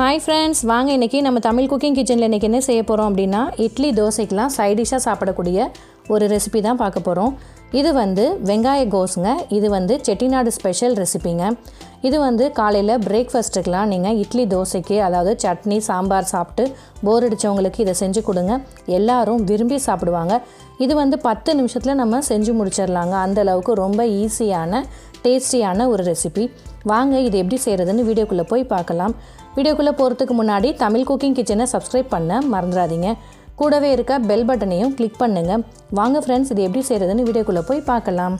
Hi friends வாங்க இன்றைக்கி நம்ம தமிழ் குக்கிங் கிச்சனில் இன்றைக்கி என்ன செய்ய போகிறோம் அப்படின்னா இட்லி தோசைக்கெலாம் சைடிஷாக சாப்பிடக்கூடிய ஒரு ரெசிபி தான் பார்க்க போகிறோம் இது வந்து வெங்காய கோஸுங்க. இது வந்து செட்டிநாடு ஸ்பெஷல் ரெசிபிங்க இது வந்து காலையில் பிரேக்ஃபாஸ்ட்டுக்கெலாம் நீங்கள் இட்லி தோசைக்கு அதாவது சட்னி சாம்பார் சாப்பிட்டு போர் அடித்தவங்களுக்கு இதை செஞ்சு கொடுங்க. எல்லாரும் விரும்பி சாப்பிடுவாங்க. இது வந்து பத்து நிமிஷத்தில் நம்ம செஞ்சு முடிச்சிடலாங்க. அந்த அளவுக்கு ரொம்ப ஈஸியான டேஸ்டியான ஒரு ரெசிபி வாங்க இது எப்படி செய்கிறதுன்னு வீடியோக்குள்ளே போய் பார்க்கலாம். வீடியோக்குள்ளே போகிறதுக்கு முன்னாடி தமிழ் குக்கிங் கிச்சனை சப்ஸ்கிரைப் பண்ண மறந்துடாதீங்க. கூடவே இருக்க பெல் பட்டனையும் கிளிக் பண்ணுங்கள் வாங்க ஃப்ரெண்ட்ஸ் இது எப்படி செய்கிறதுன்னு வீடியோக்குள்ளே போய் பார்க்கலாம்.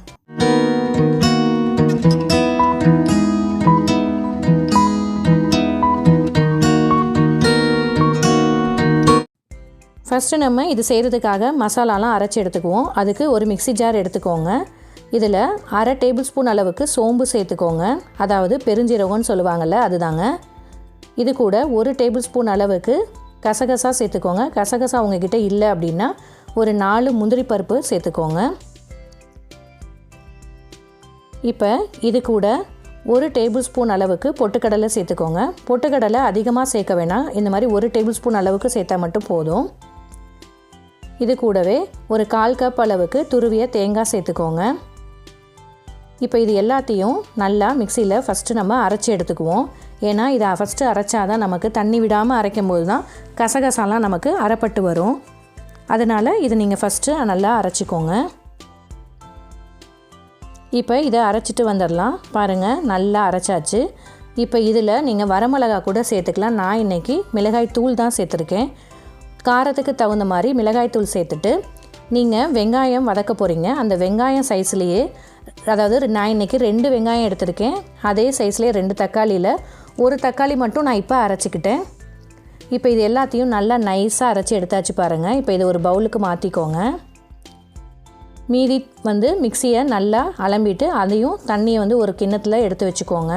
ஃபஸ்ட்டு நம்ம இது செய்கிறதுக்காக மசாலாலாம் அரைச்சி எடுத்துக்குவோம். அதுக்கு ஒரு மிக்ஸி ஜார் எடுத்துக்கோங்க. இதில் அரை டேபிள் ஸ்பூன் அளவுக்கு சோம்பு சேர்த்துக்கோங்க. அதாவது பெருஞ்சீரகம்னு சொல்லுவாங்கள்ல அதுதாங்க. இது கூட ஒரு டேபிள் ஸ்பூன் அளவுக்கு கசகசா சேர்த்துக்கோங்க. கசகசா உங்ககிட்ட இல்லை அப்படின்னா ஒரு நாலு முந்திரி பருப்பு சேர்த்துக்கோங்க. இப்போ இது கூட ஒரு டேபிள் ஸ்பூன் அளவுக்கு பொட்டுக்கடலை சேர்த்துக்கோங்க. பொட்டுக்கடலை அதிகமாக சேர்க்க வேணாம். இந்த மாதிரி ஒரு டேபிள் ஸ்பூன் அளவுக்கு சேர்த்தா மட்டும் போதும். இது கூடவே ஒரு கால் கப் அளவுக்கு துருவிய தேங்காய் சேர்த்துக்கோங்க. இப்போ இது எல்லாத்தையும் நல்லா மிக்சியில் ஃபஸ்ட்டு நம்ம அரைச்சி எடுத்துக்குவோம். ஏன்னா இதை ஃபஸ்ட்டு அரைச்சா தான் நமக்கு தண்ணி விடாமல் அரைக்கும் போது தான் கசகசாலாம் நமக்கு அரைப்பட்டு வரும். அதனால் இது நீங்கள் ஃபஸ்ட்டு நல்லா அரைச்சிக்கோங்க. இப்போ இதை அரைச்சிட்டு வந்துடலாம். பாருங்கள் நல்லா அரைச்சாச்சு. இப்போ இதில் நீங்கள் வரமிளகா கூட சேர்த்துக்கலாம். நான் இன்றைக்கி மிளகாய் தூள் தான் சேர்த்துருக்கேன். காரத்துக்கு தகுந்த மாதிரி மிளகாய் தூள் சேர்த்துட்டு நீங்கள் வெங்காயம் வதக்க போகிறீங்க அந்த வெங்காயம் சைஸ்லேயே அதாவது நான் இன்றைக்கி ரெண்டு வெங்காயம் எடுத்திருக்கேன். அதே சைஸ்லேயே ரெண்டு தக்காளியில். ஒரு தக்காளி மட்டும் நான் இப்போ அரைச்சிக்கிட்டேன். இப்போ இது எல்லாத்தையும் நல்லா நைஸாக அரைச்சி எடுத்தாச்சு பாருங்கள் இப்போ இது ஒரு பவுலுக்கு மாற்றிக்கோங்க மீதி வந்து மிக்சியை நல்லா அலம்பிட்டு அதையும் தண்ணியை வந்து ஒரு கிண்ணத்தில் எடுத்து வச்சுக்கோங்க.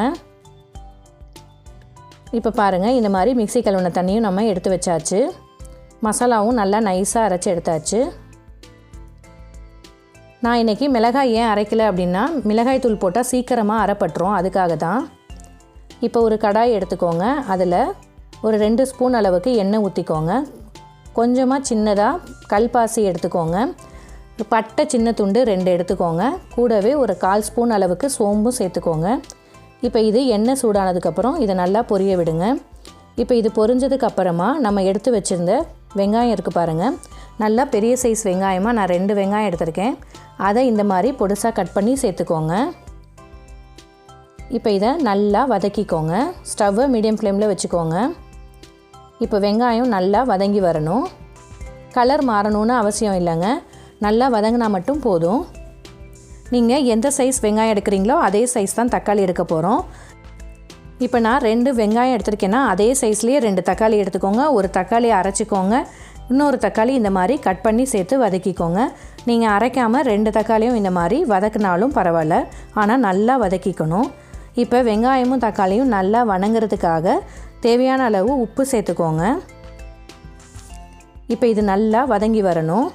இப்போ பாருங்கள் இந்த மாதிரி மிக்சி கழுவின தண்ணியும் நம்ம எடுத்து வச்சாச்சு. மசாலாவும் நல்லா நைஸாக அரைச்சி எடுத்தாச்சு. நான் இன்றைக்கி மிளகாய் ஏன் அரைக்கலை அப்படின்னா மிளகாய் தூள் போட்டால் சீக்கிரமாக அரைப்பட்டுரும். அதுக்காக தான். இப்போ ஒரு கடாய் எடுத்துக்கோங்க. அதில் ஒரு ரெண்டு ஸ்பூன் அளவுக்கு எண்ணெய் ஊற்றிக்கோங்க கொஞ்சமாக சின்னதாக கல்பாசி எடுத்துக்கோங்க. பட்டை சின்ன துண்டு ரெண்டு எடுத்துக்கோங்க. கூடவே ஒரு கால் ஸ்பூன் அளவுக்கு சோம்பும் சேர்த்துக்கோங்க. இப்போ இது எண்ணெய் சூடானதுக்கப்புறம் இதை நல்லா பொரிய விடுங்க. இப்போ இது பொரிஞ்சதுக்கு அப்புறமா நம்ம எடுத்து வச்சுருந்த வெங்காயம் இருக்குது பாருங்கள் நல்லா பெரிய சைஸ் வெங்காயமாக நான் ரெண்டு வெங்காயம் எடுத்திருக்கேன். அதை இந்த மாதிரி பொடுசாக கட் பண்ணி சேர்த்துக்கோங்க. இப்போ இதை நல்லா வதக்கிக்கோங்க. ஸ்டவ்வை மீடியம் ஃப்ளேமில் வச்சுக்கோங்க. இப்போ வெங்காயம் நல்லா வதங்கி வரணும். கலர் மாறணும்னு அவசியம் இல்லைங்க. நல்லா வதங்கினா மட்டும் போதும். நீங்கள் எந்த சைஸ் வெங்காயம் எடுக்கிறீங்களோ அதே சைஸ் தான் தக்காளி எடுக்க போகிறோம் இப்போ நான் ரெண்டு வெங்காயம் எடுத்திருக்கேன்னா அதே சைஸ்லேயே ரெண்டு தக்காளி எடுத்துக்கோங்க. ஒரு தக்காளியை அரைச்சிக்கோங்க. இன்னொரு தக்காளி இந்த மாதிரி கட் பண்ணி சேர்த்து வதக்கிக்கோங்க. நீங்கள் அரைக்காமல் ரெண்டு தக்காளியும் இந்த மாதிரி வதக்கினாலும் பரவாயில்ல. ஆனால் நல்லா வதக்கிக்கணும். இப்போ வெங்காயமும் தக்காளியும் நல்லா வணங்குறதுக்காக தேவையான அளவு உப்பு சேர்த்துக்கோங்க. இப்போ இது நல்லா வதங்கி வரணும்.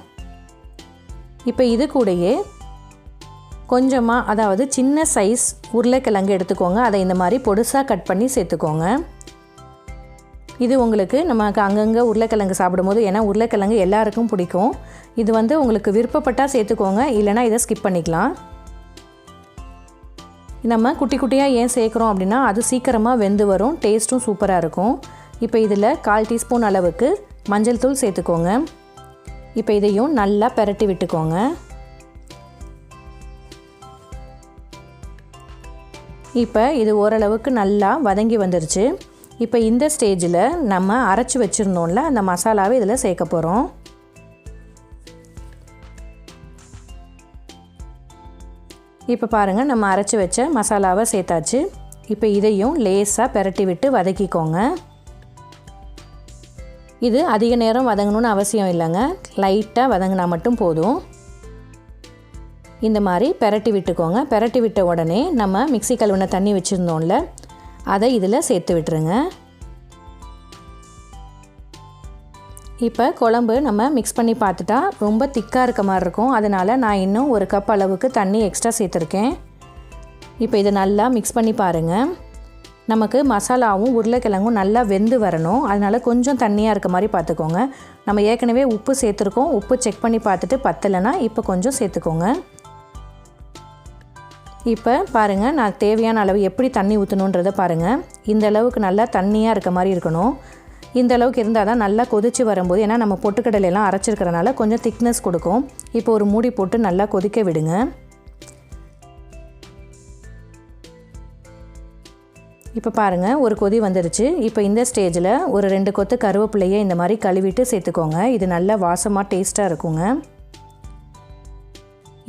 இப்போ இது கூடயே கொஞ்சமாக அதாவது சின்ன சைஸ் உருளைக்கிழங்கு எடுத்துக்கோங்க. அதை இந்த மாதிரி பொடுசாக கட் பண்ணி சேர்த்துக்கோங்க. இது உங்களுக்கு நமக்கு அங்கங்கே உருளைக்கிழங்கு சாப்பிடும்போது ஏன்னா உருளைக்கிழங்கு எல்லாருக்கும் பிடிக்கும். இது வந்து உங்களுக்கு விருப்பப்பட்டால் சேர்த்துக்கோங்க. இல்லைனா இதை ஸ்கிப் பண்ணிக்கலாம். நம்ம குட்டி குட்டியாக ஏன் சேர்க்குறோம் அப்படின்னா அது சீக்கிரமாக வெந்து வரும். டேஸ்ட்டும் சூப்பராக இருக்கும். இப்போ இதில் கால் டீஸ்பூன் அளவுக்கு மஞ்சள் தூள் சேர்த்துக்கோங்க. இப்போ இதையும் நல்லா பெரட்டி விட்டுக்கோங்க. இப்போ இது ஓரளவுக்கு நல்லா வதங்கி வந்துருச்சு. இப்போ இந்த ஸ்டேஜில் நம்ம அரைச்சி வச்சுருந்தோம்ல அந்த மசாலாவை இதில் சேர்க்க போகிறோம் இப்போ பாருங்கள் நம்ம அரைச்சி வச்ச மசாலாவை சேர்த்தாச்சு. இப்போ இதையும் லேஸாக பெரட்டி விட்டு வதக்கிக்கோங்க. இது அதிக நேரம் வதங்கணும்னு அவசியம் இல்லைங்க. லைட்டாக வதங்கினா மட்டும் போதும். இந்த மாதிரி பெரட்டி விட்டுக்கோங்க. பெரட்டி விட்ட உடனே நம்ம மிக்சி கழுவின தண்ணி வச்சுருந்தோம்ல அதை இதில் சேர்த்து விட்டுருங்க. இப்போ குழம்பு நம்ம மிக்ஸ் பண்ணி பார்த்துட்டா ரொம்ப திக்காக இருக்க மாதிரி இருக்கும். அதனால் நான் இன்னும் ஒரு கப் அளவுக்கு தண்ணி எக்ஸ்ட்ரா சேர்த்துருக்கேன். இப்போ இதை நல்லா மிக்ஸ் பண்ணி பாருங்கள் நமக்கு மசாலாவும் உருளைக்கிழங்கும் நல்லா வெந்து வரணும். அதனால் கொஞ்சம் தண்ணியாக இருக்க மாதிரி பார்த்துக்கோங்க. நம்ம ஏற்கனவே உப்பு சேர்த்துருக்கோம். உப்பு செக் பண்ணி பார்த்துட்டு பத்தலைன்னா இப்போ கொஞ்சம் சேர்த்துக்கோங்க. இப்போ பாருங்கள் நான் தேவையான அளவு எப்படி தண்ணி ஊற்றணுன்றதை பாருங்கள் இந்த அளவுக்கு நல்லா தண்ணியாக இருக்க மாதிரி இருக்கணும். இந்த அளவுக்கு இருந்தால் தான் நல்லா கொதித்து வரும்போது ஏன்னா நம்ம பொட்டுக்கடலையெல்லாம் அரைச்சிருக்கிறனால கொஞ்சம் திக்னஸ் கொடுக்கும். இப்போ ஒரு மூடி போட்டு நல்லா கொதிக்க விடுங்க. இப்போ பாருங்கள் ஒரு கொதி வந்துடுச்சு இப்போ இந்த ஸ்டேஜில் ஒரு ரெண்டு கொத்து கருவேப்பிலையை இந்த மாதிரி கழுவிட்டு சேர்த்துக்கோங்க. இது நல்லா வாசமாக டேஸ்ட்டாக இருக்குங்க.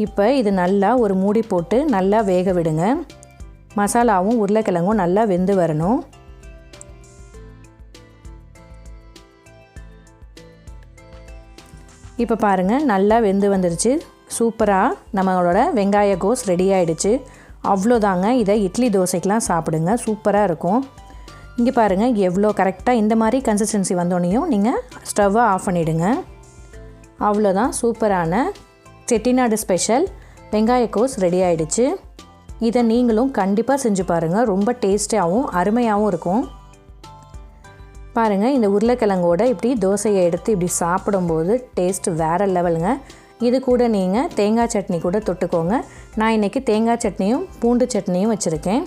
இப்போ இது நல்லா ஒரு மூடி போட்டு நல்லா வேக விடுங்க. மசாலாவும் உருளைக்கிழங்கும் நல்லா வெந்து வரணும். இப்போ பாருங்கள் நல்லா வெந்து வந்துருச்சு. சூப்பராக நம்மளோட வெங்காய கோஸ் ரெடி ஆகிடுச்சு அவ்வளோதாங்க. இதை இட்லி தோசைக்கெலாம் சாப்பிடுங்க. சூப்பராக இருக்கும். இங்கே பாருங்கள் எவ்வளோ கரெக்டாக இந்த மாதிரி கன்சிஸ்டன்சி வந்தோடனையும் நீங்கள் ஸ்டவ்வை ஆஃப் பண்ணிவிடுங்க அவ்வளோதான் சூப்பரான செட்டிநாடு ஸ்பெஷல். வெங்காய கோஸ் ரெடி ஆகிடுச்சு இதை நீங்களும் கண்டிப்பாக செஞ்சு பாருங்கள் ரொம்ப டேஸ்டியாகவும் அருமையாகவும் இருக்கும். பாருங்கள் இந்த உருளைக்கிழங்கோட இப்படி தோசையை எடுத்து இப்படி சாப்பிடும்போது டேஸ்ட் வேறு லெவலுங்க இது கூட நீங்கள் தேங்காய் சட்னி கூட தொட்டுக்கோங்க. நான் இன்றைக்கி தேங்காய் சட்னியும் பூண்டு சட்னியும் வச்சுருக்கேன்.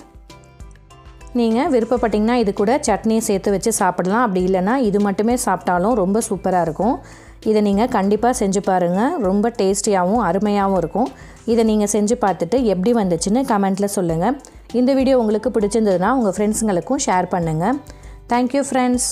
நீங்கள் விருப்பப்பட்டிங்கன்னா இது கூட சட்னி சேர்த்து வச்சு சாப்பிடலாம். அப்படி இல்லைன்னா இது மட்டுமே சாப்பிட்டாலும் ரொம்ப சூப்பராக இருக்கும். இதை நீங்கள் கண்டிப்பாக செஞ்சு பாருங்கள் ரொம்ப டேஸ்டியாகவும் அருமையாகவும் இருக்கும். இதை நீங்கள் செஞ்சு பார்த்துட்டு எப்படி வந்துச்சுன்னு கமெண்ட்டில் சொல்லுங்கள் இந்த வீடியோ உங்களுக்கு பிடிச்சிருந்ததுன்னா உங்கள் ஃப்ரெண்ட்ஸுங்களுக்கும் ஷேர் பண்ணுங்கள் தேங்க்யூ ஃப்ரெண்ட்ஸ்